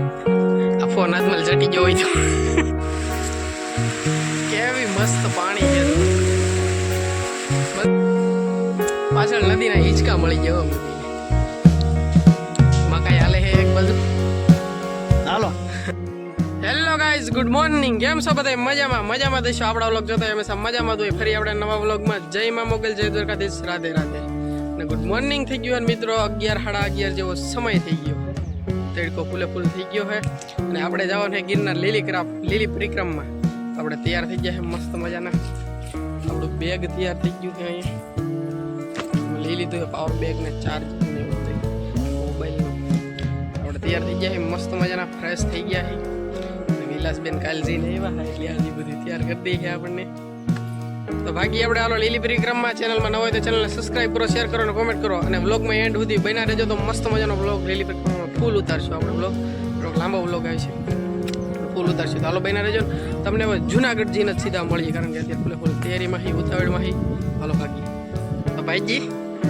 આ ફોન હાથમાં ચટી ગયો હોય તો. કેવી મસ્ત પાણી છે. પાછળ નદીના હિંચકા મળી ગયો મકાઈ હાલે છે એક બાજુ. હાલો. હેલો ગાઈઝ ગુડ મોર્નિંગ કેમ છો બધા? મજામાં મજામાં દઈશું આપણા વ્લોગ જોતા હંમેશા મજામાં હોય. ફરી આપણે નવા વ્લોગમાં જય મા મોગલ જય દ્વારકાધીશ. રાધે રાધે. અને ગુડ મોર્નિંગ થઈ ગયું અને મિત્રો અગિયાર સાડા અગિયાર જેવો સમય થઈ ગયો. તડકો ફૂલે ફૂલ થઈ ગયો છે. અને આપણે જવાનું છે ગિરનાર લીલી ક્રાપ લીલી પરિક્રમમાં. આપણે તૈયાર થઈ ગયા છે મસ્ત મજાના. આપણું બેગ તૈયાર થઈ ગયું છે અહીંયા. લઈ લીધું પાવર બેગ ને ચાર્જ ને મોબાઈલનું આપણે તૈયાર થઈ ગયા છે મસ્ત મજાના ફ્રેશ થઈ ગયા છે. વિલાસબેન કાલ જઈને આવ્યા એટલે આજે બધું તૈયાર કરી દઈએ આપણને. તો બાકી આપણે આલો લીલી પરિક્રમમાં ચેનલમાં ન હોય તો ચેનલને સબસ્ક્રાઇબ કરો શેર કરો અને કોમેન્ટ કરો. અને વ્લોગમાં એન્ડ સુધી બન્યા રહેજો તો મસ્ત મજાનો વ્લોગ લીલી પરિક્રમામાં ફૂલ ઉતારશું આપણે વ્લોગ થોડોક લાંબો વ્લોગ આવે છે. ફૂલ ઉતારશું. તો હાલો બન્યા રહેજો. તમને હવે જુનાગઢ જઈને જ સીધા મળીએ, કારણ કે અત્યારે ફૂલે ફૂલ તૈયારીમાં હી ઉતાવળમાં હી હાલો બાકી. તો ભાઈજી,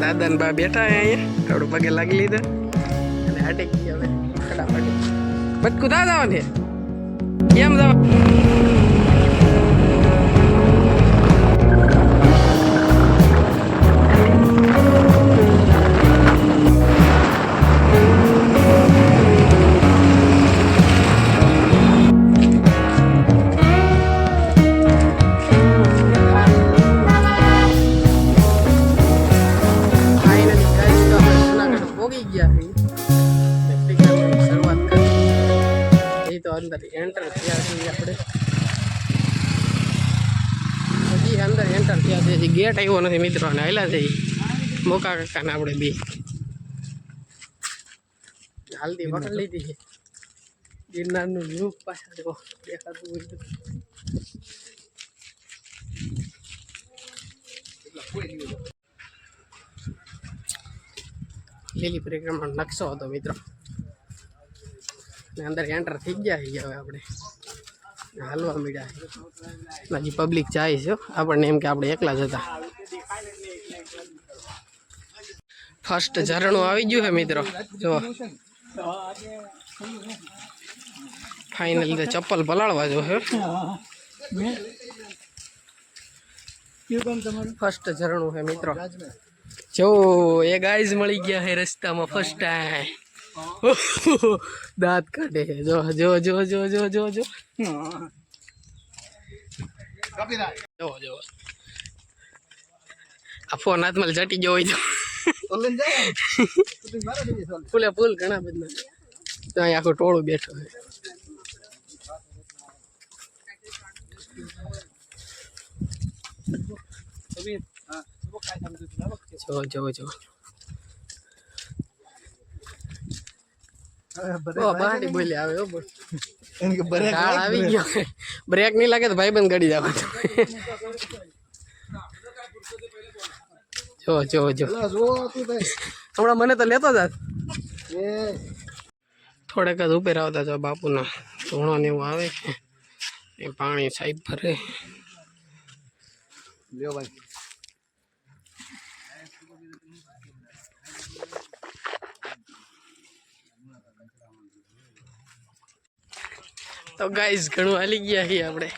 દાદા ને બા બેઠા અહીંયા. થોડું પગે લાગી લીધા. અને હાટે ગયા હવે. ફટાફટ. બટકું દાદા ને કેમ જવા થયા છે ગેટ આવ્યો નથી મિત્રો, અને હાલ્યા છે મોકા કાકાને આપણે બે. હાલતી પકડ લીધી છે. ગિરનારનું વ્યૂ પાછા જો દેખાતું લીલી પરિક્રમા નકશો હતો મિત્રો. ને અંદર એન્ટર થઈ ગયા હવે આપણે. હાલવા મળ્યા હજી પબ્લિક જાય છે હો. આપણને એમ કે આપણે એકલા જ હતા. ફર્સ્ટ ઝરણું આવી ગયું છે મિત્રો. જો ફાઇનલ તો ચપ્પલ પલાળવા જો છે ફર્સ્ટ ઝરણું છે મિત્રો. જો એ ગાઈઝ મળી ગયા છે રસ્તામાં ફર્સ્ટ ટાઈમ દાંત કાઢે જો જો જો જો જો જો જો આ ફોન હાથમાં ચટી ગયો હોય ફૂલે ફૂલ ઘણા બધા। તો આખું ટોળું બેઠો છે। જો જો જો ઓ બહારી બોલી આવે હો બોલ ગાળ આવી ગયો બ્રેક નહીં લાગે તો ભાઈ બંધ ગાડી જવા. જો જો જો. હમણાં મને તો લેતો જાત. થોડેક જ ઉપર આવતા જો બાપુના. ધૂણો ને એવું આવે. છે એ પાણી સાહેબ ફરે લ્યો ભાઈ. તો ગાઈસ ઘણું હાલી ગયા છીએ આપણે.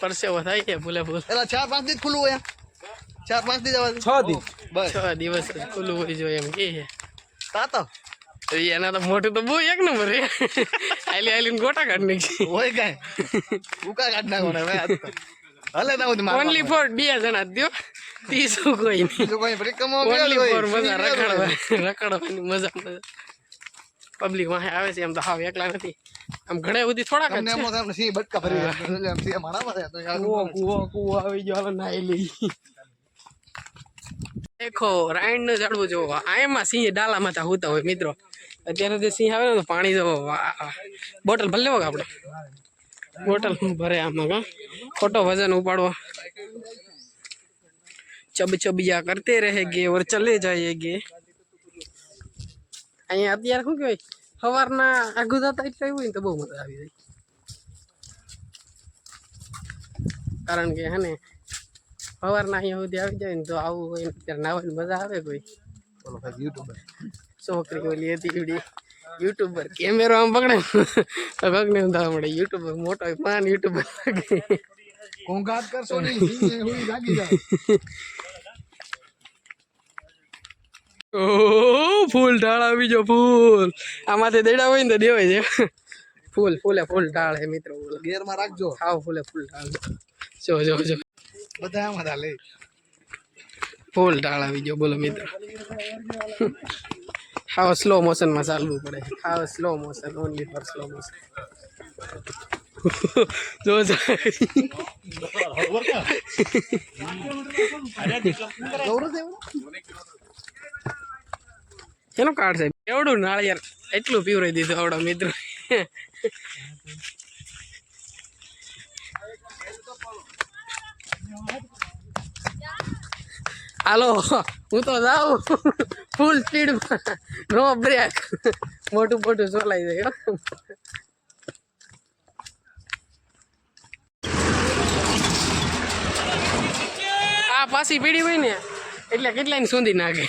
પરસેવો થાય છે ભૂલે ભૂલ. એટલે ચાર પાંચ દિવસ ખુલ્લું હોય ચાર પાંચ દિવસ છ દિવસ. બસ. છ દિવસ ખુલ્લું હોય જોઈએ એમ કે છે. તાતો. તો એના તો મોટું તો બહુ એક નંબર હે આલી આલીને ગોટા કાઢ નાખી. હોય કાંઈ. ઉકા કાઢ નાખો તો. હલે ના હોય ઓનલી ફોર બે જણા દો દ્યો. ત્રીસું કોઈ નહીં. ઓનલી ફોર મજા રખડવા રખડવાની મજા મજા પબ્લિકમાં આવે છે એમ તો હાવ એકલા નથી. આમ ઘણા બધી થોડાક જ એમ છે. થાય બટકા ભરી જાય. આમ સિંહ માણામાં થાય તો કૂવો કૂવો કૂવો આવી ગયો હાલો નાઈ લઈ. દેખો રાઈનનું ઝાડવું જોવો આમાં સિંહ ડાલામાં તા હોતા હોય મિત્રો. અત્યારે જે સિંહ આવે ને તો પાણી જો બોટલ ભલે લેવો આપણે? બોટલ ભરે આમાં કા ખોટો વજન ઉપાડવો. ચબ ચબિયા કરતે રહેગે ઓર ચલે જાયેગે અહીંયા અત્યારે શું કહેવાય? સવારના આગુ જતા એટલે હોય ને તો બહુ મજા આવી જાય. કારણ કે હે ને સવારના અહીંયા સુધી આવી જાય ને તો આવું હોય ને ત્યારે નાવાની મજા આવે કોઈ. યુટ્યુબર છોકરી ઓલી હતી એવડી યુટ્યુબર કેમેરો આમ પકડે તો એમ થવા મળે. યુટ્યુબર મોટો પાન યુટ્યુબર લાગે. ઘોંઘાટ કરશો નહીં હુઈ જાય ઓહ. ફૂલ ઢાળ આવી જો ફૂલ. આમાંથી દેડા હોય ને તો દેવાય છે ફૂલ ફૂલે ફૂલ ઢાળ હે મિત્રો. ગેરમાં રાખજો. ખાવ ફૂલે ફૂલ ઢાળ. જો જો જો. બધા આમાં ઢાલે ફૂલ ઢાળ આવી ગયો બોલો મિત્રો. હાવ સ્લો મોશનમાં ચાલવું પડે. How slow motion only for slow motion જો જો. એનું કાર્ડ છે એવડું નાળિયેર એટલું પીવરાઈ દીધું આવડો મિત્રો. હાલો, હું તો જાઉં. ફૂલ સ્પીડમાં નો બ્રેક મોટું મોટું ચોલાઈ જાય આ પાછી પીડી હોય ને, એટલે કેટલાય સુધી નાખે.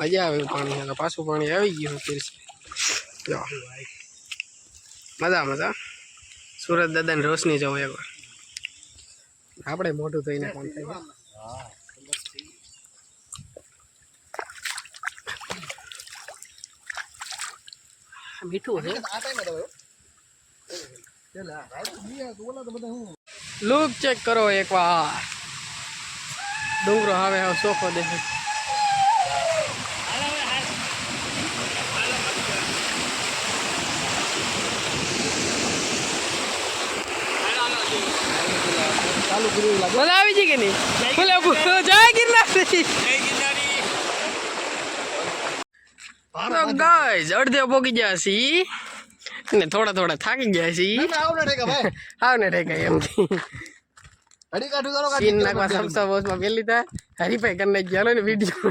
મજા આવે પાણી. પાછું પાણી આવી ગયું. મજા મજા સુરત દાદાની રોશની જવું એકવાર. આપણે મોટું થઈને કોણ થાય મીઠું છે. લુક ચેક કરો એકવાર. ડુંગરો હવે હવે સોફો ચાલુ લાગે મજા આવી છે કે નહીં? બોલે જય ગિરનાર ગાઈઝ અડધે પોગી ગયા છી ને થોડા થોડા થાકી ગયા છી આવડે ઠેકા ભાઈ. આવ ને ઠેકા એમ. હરીફાઈ કરીને ચાલો ને વીડિયો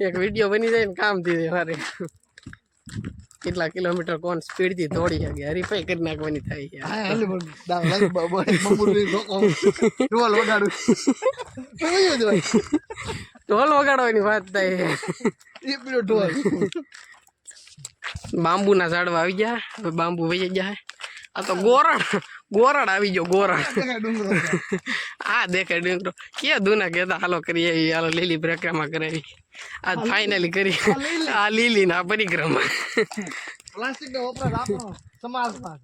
એક વીડિયો બની જાય ને કામ થઈ જાય મારે કેટલા કિલોમીટર કોણ સ્પીડથી દોડી શકે? હરીફાઈ કરી નાખવાની થાય છે. ટોલ વગાડું. ઢોલ વગાડવાની વાત થાય એ પીડો ટોલ બાંબુના ઝાડવા આવી ગયા. બાંબુ વહી ગયા આ તો ગોરડ ગોરડ આવી ગયો ગોરડ આ દેખાય ડુંગરો કે દુના કહેતા હાલો કરીએ ઈ હાલો લીલી પરિક્રમા કરાવી. આજ ફાઇનલી કરી. આ લીલી. ના પરિક્રમા. પ્લાસ્ટિક નો વપરાશ આપણો સમાજમાં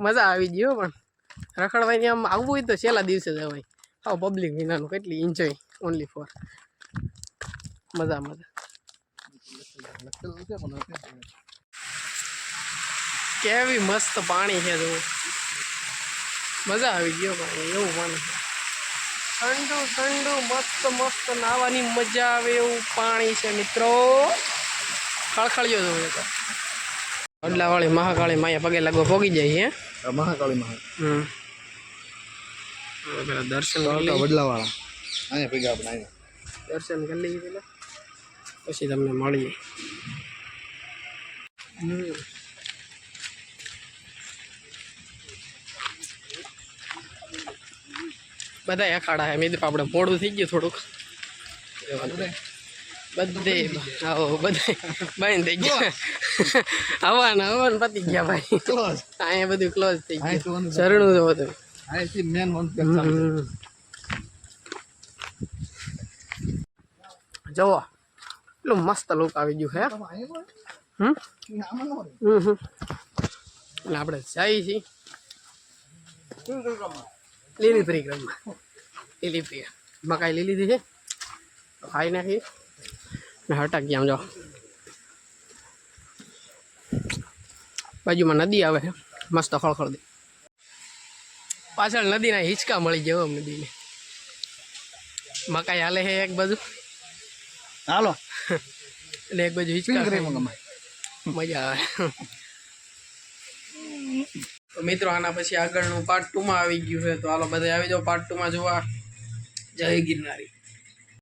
મજા આવી ગયો પણ. રખડવાની આમ આવવું હોય તો છેલ્લા દિવસે જવાય હા પબ્લિક વિનાનું કેટલી એન્જોય ઓનલી ફોર મજા મજા. કેવી મસ્ત પાણી છે જો મજા આવી ગયો પાણી એવું મને. ઠંડુ ઠંડુ મસ્ત મસ્ત નાવાની મજા આવે એવું પાણી છે મિત્રો. ખળખળ્યો જો મેં તો. અડલાવાળી મહાકાળી માયા પગે લાગવા પોગી જાય હે? મહાકાળી મહા હમ. પેલા દર્શન કરી લઈએ. વડલા વાળા અહીંયા પગે આપણે અહીંયા. દર્શન કરી લઈએ પેલા. પછી તમને મળીએ. હમ. બધા અખાડા છે. મિત્રો આપણે મોડું થઈ ગયું થોડુંક. બધે આવો બધે બંધ થઈ ગયા. હવાન હવાન પતી ગયા ભાઈ. ક્લોઝ અહીંયા બધું ક્લોઝ થઈ ગયું. વાંધો ઝરણું જો બધું. અહીંથી મેન વન હમ. જુઓ. એટલું મસ્ત લુક આવી ગયું હે. હમ? હમ હમ. એટલે આપણે જઈએ છીએ. લીલી પરિક્રમા લીલી પ્રિય. મકાઈ લઈ લીધી છે? ખાઈ નાખી ને હટાક આમ જાઓ બાજુમાં નદી આવે છે. મસ્ત ખળખળ દે પાછળ નદીના હિંચકા મળી જાય અમને નદીને મકાઈ હાલે છે એક બાજુ. હાલો. અને એક બાજુ હિંચકા મજા આવે. તો મિત્રો, આના પછી આગળનું પાર્ટ ટુમાં આવી ગયું છે. તો હાલો બધા આવી જાઓ. પાર્ટ ટુમાં જોવા. જય ગિરનારી.